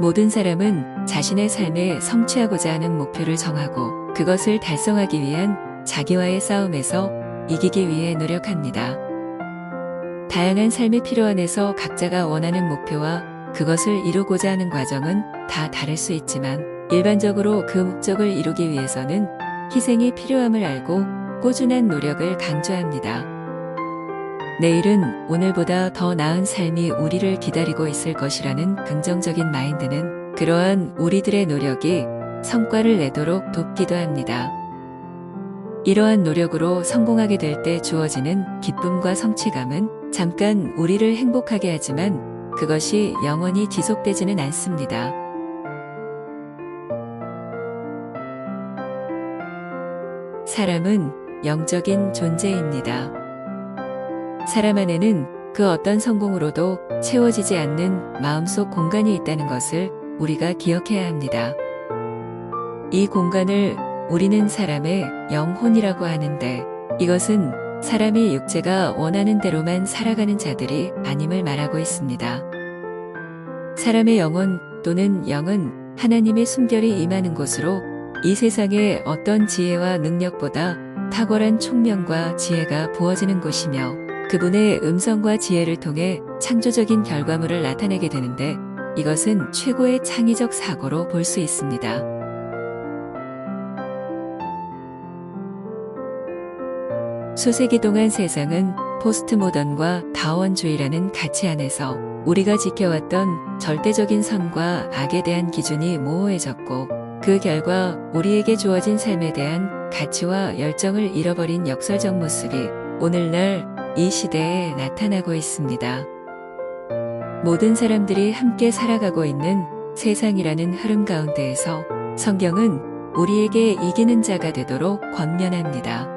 모든 사람은 자신의 삶에 성취하고자 하는 목표를 정하고 그것을 달성하기 위한 자기와의 싸움에서 이기기 위해 노력합니다. 다양한 삶의 필요 안에서 각자가 원하는 목표와 그것을 이루고자 하는 과정은 다 다를 수 있지만 일반적으로 그 목적을 이루기 위해서는 희생이 필요함을 알고 꾸준한 노력을 강조합니다. 내일은 오늘보다 더 나은 삶이 우리를 기다리고 있을 것이라는 긍정적인 마인드는 그러한 우리들의 노력이 성과를 내도록 돕기도 합니다. 이러한 노력으로 성공하게 될 때 주어지는 기쁨과 성취감은 잠깐 우리를 행복하게 하지만 그것이 영원히 지속되지는 않습니다. 사람은 영적인 존재입니다. 사람 안에는 그 어떤 성공으로도 채워지지 않는 마음속 공간이 있다는 것을 우리가 기억해야 합니다. 이 공간을 우리는 사람의 영혼이라고 하는데 이것은 사람의 육체가 원하는 대로만 살아가는 자들이 아님을 말하고 있습니다. 사람의 영혼 또는 영은 하나님의 숨결이 임하는 곳으로 이 세상의 어떤 지혜와 능력보다 탁월한 총명과 지혜가 부어지는 곳이며 그분의 음성과 지혜를 통해 창조적인 결과물을 나타내게 되는데 이것은 최고의 창의적 사고로 볼 수 있습니다. 수세기 동안 세상은 포스트 모던과 다원주의라는 가치 안에서 우리가 지켜왔던 절대적인 선과 악에 대한 기준이 모호해졌고 그 결과 우리에게 주어진 삶에 대한 가치와 열정을 잃어버린 역설적 모습이 오늘날 이 시대에 나타나고 있습니다. 모든 사람들이 함께 살아가고 있는 세상이라는 흐름 가운데에서 성경은 우리에게 이기는 자가 되도록 권면합니다.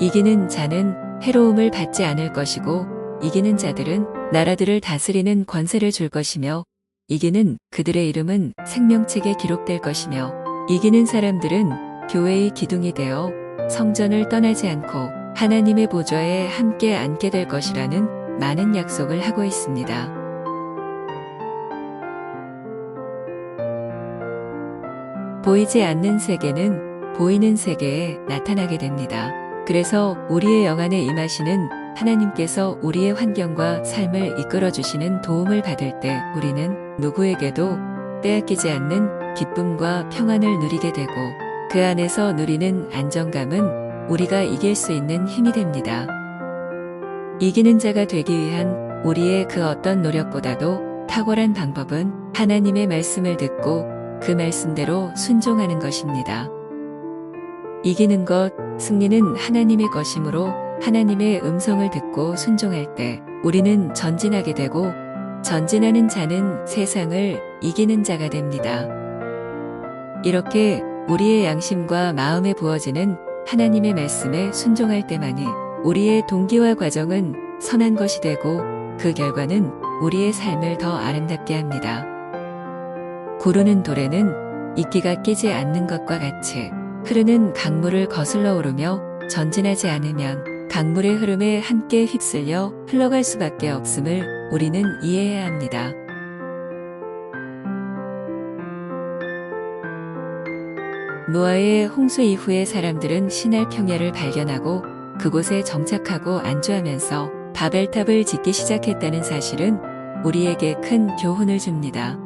이기는 자는 해로움을 받지 않을 것이고 이기는 자들은 나라들을 다스리는 권세를 줄 것이며 이기는 그들의 이름은 생명책에 기록될 것이며 이기는 사람들은 교회의 기둥이 되어 성전을 떠나지 않고 하나님의 보좌에 함께 앉게 될 것이라는 많은 약속을 하고 있습니다. 보이지 않는 세계는 보이는 세계에 나타나게 됩니다. 그래서 우리의 영안에 임하시는 하나님께서 우리의 환경과 삶을 이끌어 주시는 도움을 받을 때 우리는 누구에게도 빼앗기지 않는 기쁨과 평안을 누리게 되고 그 안에서 누리는 안정감은 우리가 이길 수 있는 힘이 됩니다. 이기는 자가 되기 위한 우리의 그 어떤 노력보다도 탁월한 방법은 하나님의 말씀을 듣고 그 말씀대로 순종하는 것입니다. 이기는 것, 승리는 하나님의 것이므로 하나님의 음성을 듣고 순종할 때 우리는 전진하게 되고 전진하는 자는 세상을 이기는 자가 됩니다. 이렇게 우리의 양심과 마음에 부어지는 하나님의 말씀에 순종할 때만이 우리의 동기와 과정은 선한 것이 되고 그 결과는 우리의 삶을 더 아름답게 합니다. 구르는 돌에는 이끼가 끼지 않는 것과 같이 흐르는 강물을 거슬러 오르며 전진하지 않으면 강물의 흐름에 함께 휩쓸려 흘러갈 수밖에 없음을 우리는 이해해야 합니다. 노아의 홍수 이후에 사람들은 신할 평야를 발견하고 그곳에 정착하고 안주하면서 바벨탑을 짓기 시작했다는 사실은 우리에게 큰 교훈을 줍니다.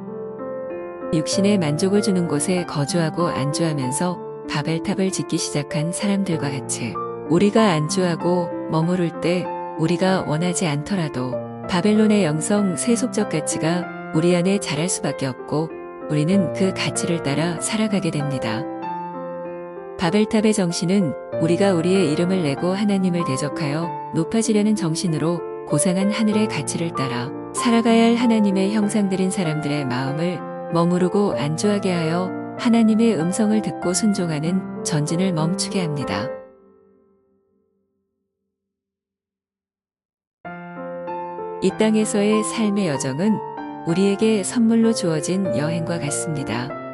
육신에 만족을 주는 곳에 거주하고 안주하면서 바벨탑을 짓기 시작한 사람들과 같이 우리가 안주하고 머무를 때 우리가 원하지 않더라도 바벨론의 영성 세속적 가치가 우리 안에 자랄 수밖에 없고 우리는 그 가치를 따라 살아가게 됩니다. 바벨탑의 정신은 우리가 우리의 이름을 내고 하나님을 대적하여 높아지려는 정신으로 고상한 하늘의 가치를 따라 살아가야 할 하나님의 형상들인 사람들의 마음을 머무르고 안주하게 하여 하나님의 음성을 듣고 순종하는 전진을 멈추게 합니다. 이 땅에서의 삶의 여정은 우리에게 선물로 주어진 여행과 같습니다.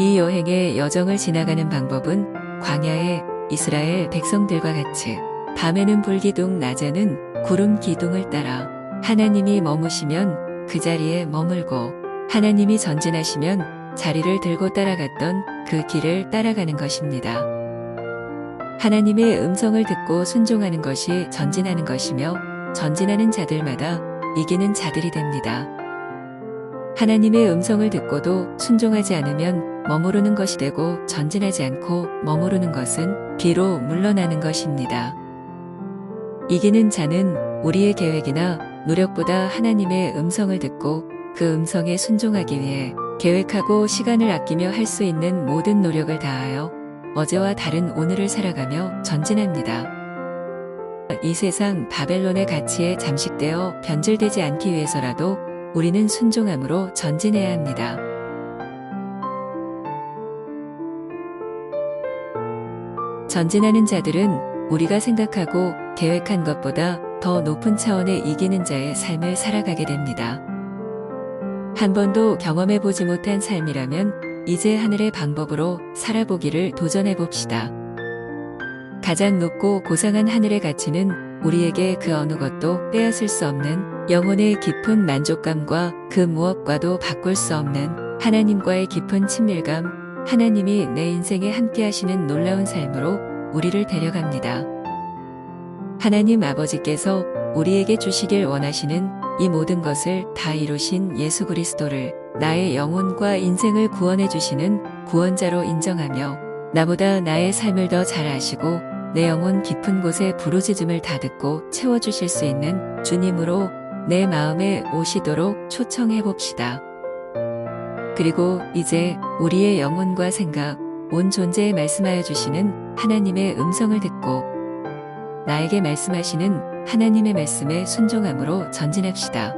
이 여행의 여정을 지나가는 방법은 광야의 이스라엘 백성들과 같이 밤에는 불기둥, 낮에는 구름 기둥을 따라 하나님이 머무시면 그 자리에 머물고 하나님이 전진하시면 자리를 들고 따라갔던 그 길을 따라가는 것입니다. 하나님의 음성을 듣고 순종하는 것이 전진하는 것이며 전진하는 자들마다 이기는 자들이 됩니다. 하나님의 음성을 듣고도 순종하지 않으면 머무르는 것이 되고 전진하지 않고 머무르는 것은 뒤로 물러나는 것입니다. 이기는 자는 우리의 계획이나 노력보다 하나님의 음성을 듣고 그 음성에 순종하기 위해 계획하고 시간을 아끼며 할 수 있는 모든 노력을 다하여 어제와 다른 오늘을 살아가며 전진합니다. 이 세상 바벨론의 가치에 잠식되어 변질되지 않기 위해서라도 우리는 순종함으로 전진해야 합니다. 전진하는 자들은 우리가 생각하고 계획한 것보다 더 높은 차원의 이기는 자의 삶을 살아가게 됩니다. 한 번도 경험해 보지 못한 삶이라면 이제 하늘의 방법으로 살아보기를 도전해 봅시다. 가장 높고 고상한 하늘의 가치는 우리에게 그 어느 것도 빼앗을 수 없는 영혼의 깊은 만족감과 그 무엇과도 바꿀 수 없는 하나님과의 깊은 친밀감, 하나님이 내 인생에 함께 하시는 놀라운 삶으로 우리를 데려갑니다. 하나님 아버지께서 우리에게 주시길 원하시는 이 모든 것을 다 이루신 예수 그리스도를 나의 영혼과 인생을 구원해 주시는 구원자로 인정하며 나보다 나의 삶을 더 잘 아시고 내 영혼 깊은 곳에 부르짖음을 다 듣고 채워주실 수 있는 주님으로 내 마음에 오시도록 초청해 봅시다. 그리고 이제 우리의 영혼과 생각, 온 존재에 말씀하여 주시는 하나님의 음성을 듣고 나에게 말씀하시는 하나님의 말씀에 순종함으로 전진합시다.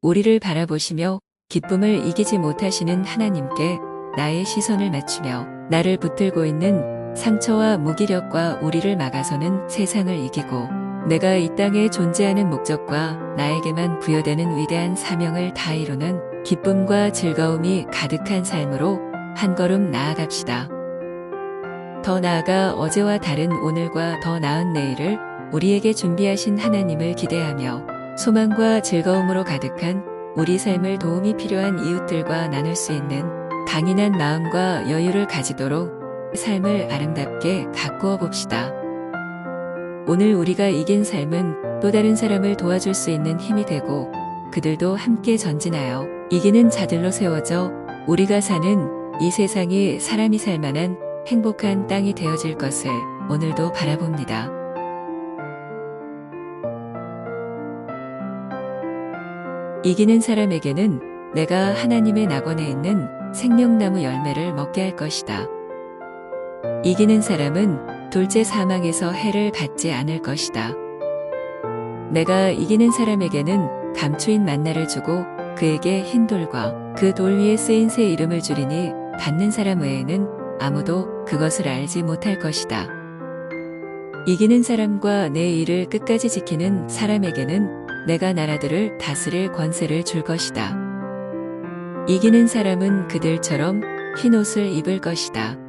우리를 바라보시며 기쁨을 이기지 못하시는 하나님께 나의 시선을 맞추며 나를 붙들고 있는 상처와 무기력과 우리를 막아서는 세상을 이기고 내가 이 땅에 존재하는 목적과 나에게만 부여되는 위대한 사명을 다 이루는 기쁨과 즐거움이 가득한 삶으로 한 걸음 나아갑시다. 더 나아가 어제와 다른 오늘과 더 나은 내일을 우리에게 준비하신 하나님을 기대하며 소망과 즐거움으로 가득한 우리 삶을 도움이 필요한 이웃들과 나눌 수 있는 강인한 마음과 여유를 가지도록 삶을 아름답게 가꾸어 봅시다. 오늘 우리가 이긴 삶은 또 다른 사람을 도와줄 수 있는 힘이 되고 그들도 함께 전진하여 이기는 자들로 세워져 우리가 사는 이 세상이 사람이 살 만한 행복한 땅이 되어질 것을 오늘도 바라봅니다. 이기는 사람에게는 내가 하나님의 낙원에 있는 생명나무 열매를 먹게 할 것이다. 이기는 사람은 둘째 사망에서 해를 받지 않을 것이다. 내가 이기는 사람에게는 감추인 만나를 주고 그에게 흰 돌과 그 돌 위에 쓰인 새 이름을 주리니 받는 사람 외에는 아무도 그것을 알지 못할 것이다. 이기는 사람과 내 일을 끝까지 지키는 사람에게는 내가 나라들을 다스릴 권세를 줄 것이다. 이기는 사람은 그들처럼 흰 옷을 입을 것이다.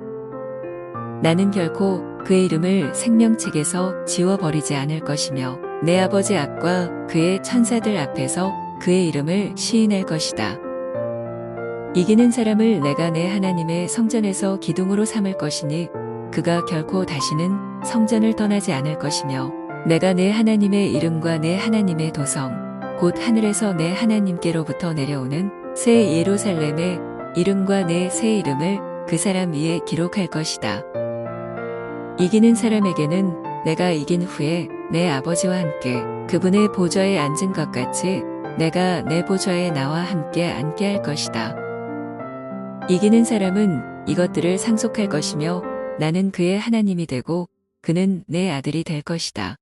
나는 결코 그의 이름을 생명책에서 지워버리지 않을 것이며 내 아버지 앞과 그의 천사들 앞에서 그의 이름을 시인할 것이다. 이기는 사람을 내가 내 하나님의 성전에서 기둥으로 삼을 것이니 그가 결코 다시는 성전을 떠나지 않을 것이며 내가 내 하나님의 이름과 내 하나님의 도성 곧 하늘에서 내 하나님께로부터 내려오는 새 예루살렘의 이름과 내 새 이름을 그 사람 위에 기록할 것이다. 이기는 사람에게는 내가 이긴 후에 내 아버지와 함께 그분의 보좌에 앉은 것 같이 내가 내 보좌에 나와 함께 앉게 할 것이다. 이기는 사람은 이것들을 상속할 것이며 나는 그의 하나님이 되고 그는 내 아들이 될 것이다.